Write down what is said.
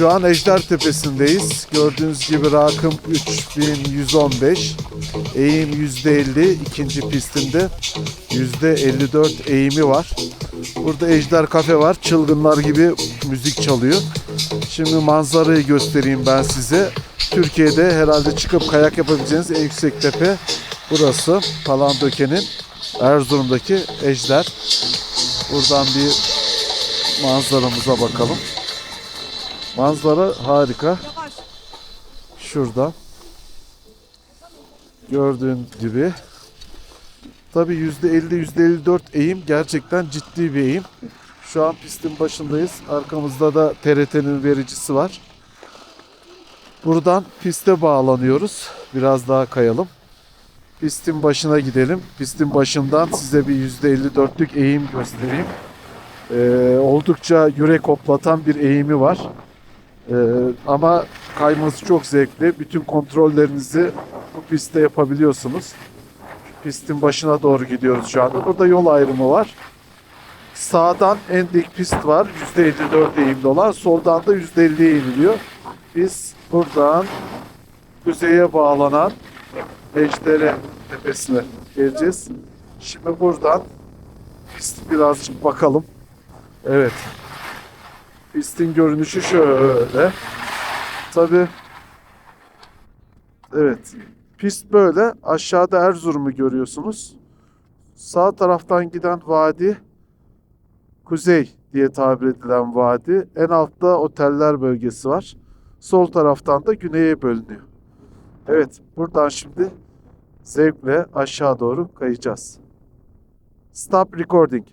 Şu an Ejder Tepesi'ndeyiz. Gördüğünüz gibi rakım 3115. Eğim %50. ikinci pistinde %54 eğimi var. Burada Ejder Kafe var. Çılgınlar gibi müzik çalıyor. Şimdi manzarayı göstereyim ben size. Türkiye'de herhalde çıkıp kayak yapabileceğiniz en yüksek tepe burası. Palandöken'in Erzurum'daki Ejder. Buradan bir manzaramıza bakalım. Manzara harika. Şurada. Gördüğün gibi. Tabi %50 %54 eğim gerçekten ciddi bir eğim. Şu an pistin başındayız. Arkamızda da TRT'nin vericisi var. Buradan piste bağlanıyoruz. Biraz daha kayalım. Pistin başına gidelim. Pistin başından size bir %54'lük eğim göstereyim. Ee, oldukça yürek hoplatan bir eğimi var. Ee, ama kayması çok zevkli. Bütün kontrollerinizi bu pistte yapabiliyorsunuz. Pistin başına doğru gidiyoruz şu anda. Burada yol ayrımı var. Sağdan en dik pist var. %54 eğimli olan. Soldan da %50 eğimliyor. Biz buradan kuzeye bağlanan Ejder'e tepesine geleceğiz. Şimdi buradan pist birazcık bakalım. Evet. Pistin görünüşü şöyle. Tabi Evet. Pist böyle. Aşağıda Erzurum'u görüyorsunuz. Sağ taraftan giden vadi kuzey diye tabir edilen vadi. En altta oteller bölgesi var. Sol taraftan da güneye bölünüyor. Evet, buradan şimdi zevkle aşağı doğru kayacağız. Stop recording.